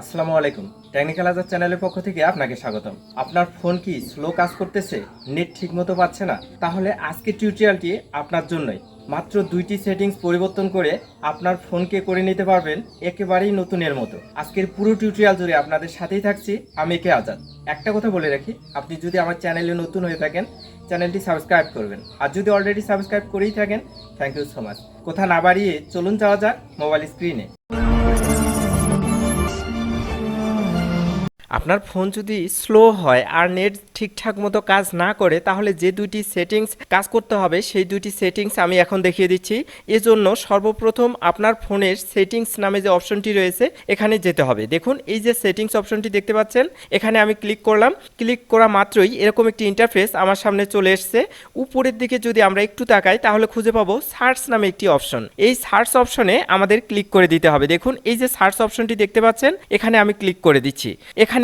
আসসালামু আলাইকুম। টেকনিক্যাল আজাদ চ্যানেলের পক্ষ থেকে আপনাকে স্বাগতম। আপনার ফোন কি স্লো কাজ করতেছে? নেট ঠিকমতো পাচ্ছে না? তাহলে আজকের টিউটোরিয়ালটি আপনার জন্যই। মাত্র দুইটি সেটিংস পরিবর্তন করে আপনার ফোনকে করে নিতে পারবেন একেবারেই নতুনের মতো। আজকের পুরো টিউটোরিয়াল জুড়ে আপনাদের সাথেই থাকছি আমি কে আজাদ। একটা কথা বলে রাখি, আপনি যদি আমার চ্যানেলে নতুন হয়ে থাকেন, চ্যানেলটি সাবস্ক্রাইব করবেন। আর যদি অলরেডি সাবস্ক্রাইব করেই থাকেন থ্যাংক ইউ সো মাচ কথা না বাড়িয়ে চলুন যাওয়া যাক মোবাইল স্ক্রিনে আপনার ফোন যদি স্লো হয় আর নেট ঠিকঠাক মতো কাজ না করে, তাহলে যে দুটি সেটিংস কাজ করতে হবে, সেই দুটি সেটিংস আমি এখন দেখিয়ে দিচ্ছি। এজন্য সর্বপ্রথম আপনার ফোনের সেটিংস নামে যে অপশনটি রয়েছে, এখানে যেতে হবে। দেখুন, এই যে সেটিংস অপশনটি দেখতে পাচ্ছেন, এখানে আমি ক্লিক করলাম। ক্লিক করা মাত্রই এরকম একটি ইন্টারফেস আমার সামনে চলে এসছে। উপরের দিকে যদি আমরা একটু তাকাই, তাহলে খুঁজে পাবো সার্চ নামে একটি অপশন। এই সার্চ অপশনে আমাদের ক্লিক করে দিতে হবে। দেখুন, এই যে সার্চ অপশনটি দেখতে পাচ্ছেন, এখানে আমি ক্লিক করে দিচ্ছি।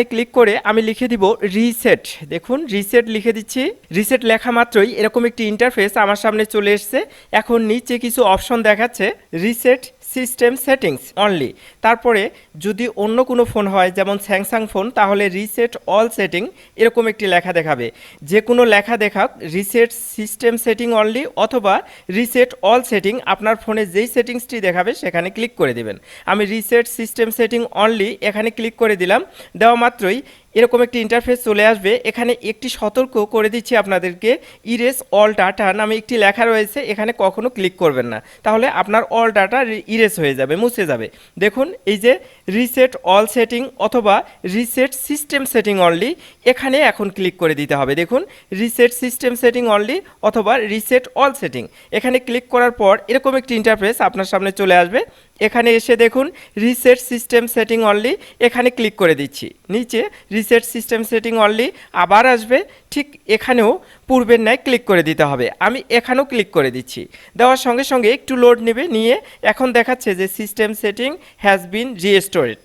এখানে ক্লিক করে আমি লিখে দিব রিসেট দেখুন রিসেট লিখে দিচ্ছি। রিসেট লেখা মাত্রই এরকম একটি ইন্টারফেস আমার সামনে চলে এসছে। এখন নিচে কিছু অপশন দেখাচ্ছে। রিসেট সিস্টেম সেটিংস অনলি তারপরে যদি অন্য কোনো ফোন হয়, যেমন স্যামসাং ফোন, তাহলে রিসেট অল সেটিং এরকম একটি লেখা দেখাবে। যে কোনো লেখা দেখাক রিসেট সিস্টেম সেটিং অনলি অথবা রিসেট অল সেটিং আপনার ফোনে যেই সেটিংসটি দেখাবে সেখানে ক্লিক করে দেবেন। আমি রিসেট সিস্টেম সেটিং অনলি এখানে ক্লিক করে দিলাম, দেওয়া মাত্রই এরকম একটি ইন্টারফেস চলে আসবে। এখানে একটি সতর্ক করে দিচ্ছি আপনাদেরকে ইরেস অল ডাটা নামে একটি লেখা রয়েছে, এখানে কখনো ক্লিক করবেন না। তাহলে আপনার অল ডাটা ইরেস হয়ে যাবে, মুছে যাবে। দেখুন, এই যে রিসেট অল সেটিং অথবা রিসেট সিস্টেম সেটিং অনলি এখানে এখন ক্লিক করে দিতে হবে। দেখুন রিসেট সিস্টেম সেটিং অনলি অথবা রিসেট অল সেটিং এখানে ক্লিক করার পর এরকম একটি ইন্টারফেস আপনার সামনে চলে আসবে। এখানে এসে দেখুন রিসেট সিস্টেম সেটিং অনলি এখানে ক্লিক করে দিচ্ছি। নিচে রিসেট সিস্টেম সেটিং অনলি আবার আসবে, ঠিক এখানেও পূর্বের ন্যায় ক্লিক করে দিতে হবে। আমি এখানেও ক্লিক করে দিচ্ছি। দেওয়ার সঙ্গে সঙ্গে একটু লোড নেবে, নিয়ে এখন দেখাচ্ছে যে system setting has been restored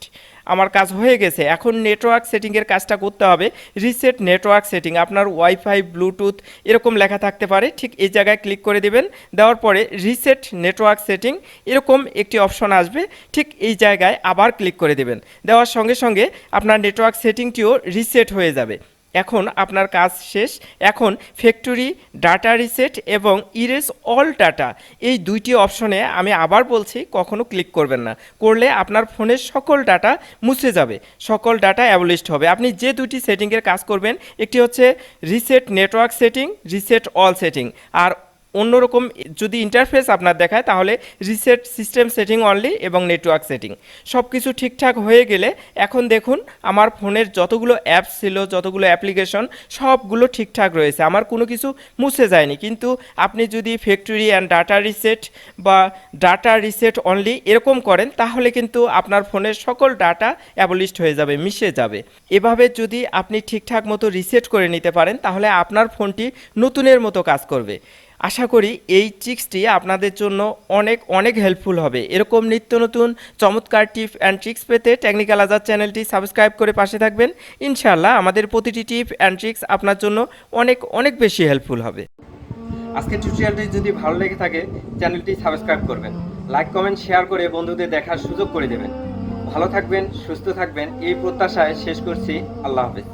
আমার কাজ হয়ে গেছে। এখন নেটওয়ার্ক সেটিংয়ের কাজটা করতে হবে। রিসেট নেটওয়ার্ক সেটিং আপনার ওয়াইফাই ব্লুটুথ এরকম লেখা থাকতে পারে। ঠিক এই জায়গায় ক্লিক করে দেবেন। দেওয়ার পরে রিসেট নেটওয়ার্ক সেটিং এরকম একটি অপশন আসবে। ঠিক এই জায়গায় আবার ক্লিক করে দেবেন। দেওয়ার সঙ্গে সঙ্গে আপনার নেটওয়ার্ক সেটিংটিও রিসেট হয়ে যাবে। এখন আপনার কাজ শেষ। এখন ফ্যাক্টরি ডাটা রিসেট এবং ইরেজ অল ডাটা এই দুইটি অপশনে আমি আবার বলছি, কখনো ক্লিক করবেন না। করলে আপনার ফোনের সকল ডাটা মুছে যাবে, সকল ডাটা অ্যাবলিস্ট হবে। আপনি যে দুটি সেটিংয়ের কাজ করবেন, একটি হচ্ছে reset network setting reset all setting আর অন্যরকম যদি ইন্টারফেস আপনার দেখায়, তাহলে রিসেট সিস্টেম সেটিং অনলি এবং নেটওয়ার্ক সেটিং সব কিছু ঠিকঠাক হয়ে গেলে এখন দেখুন, আমার ফোনের যতগুলো অ্যাপস ছিল, যতগুলো অ্যাপ্লিকেশন সবগুলো ঠিকঠাক রয়েছে। আমার কোনো কিছু মুছে যায়নি। কিন্তু আপনি যদি ফ্যাক্টরি অ্যান্ড ডাটা রিসেট বা ডাটা রিসেট অনলি এরকম করেন, তাহলে কিন্তু আপনার ফোনের সকল ডাটা অ্যাবলিস্ট হয়ে যাবে, মিশে যাবে। এভাবে যদি আপনি ঠিকঠাক মতো রিসেট করে নিতে পারেন, তাহলে আপনার ফোনটি নতুনের মতো কাজ করবে। আশা করি এই ট্রিক্সটি আপনাদের জন্য অনেক অনেক হেল্পফুল হবে। এরকম নিত্য নতুন চমৎকার টিপ অ্যান্ড ট্রিক্স পেতে টেকনিক্যাল আজাদ চ্যানেলটি সাবস্ক্রাইব করে পাশে থাকবেন। ইনশাআল্লাহ আমাদের প্রতিটি টিপ অ্যান্ড ট্রিক্স আপনার জন্য অনেক অনেক বেশি হেল্পফুল হবে। আজকের টিউটোরিয়ালটি যদি ভালো লেগে থাকে, চ্যানেলটি সাবস্ক্রাইব করবেন। লাইক কমেন্ট শেয়ার করে বন্ধুদের দেখার সুযোগ করে দেবেন। ভালো থাকবেন, সুস্থ থাকবেন, এই প্রত্যাশায় শেষ করছি। আল্লাহ হাফেজ।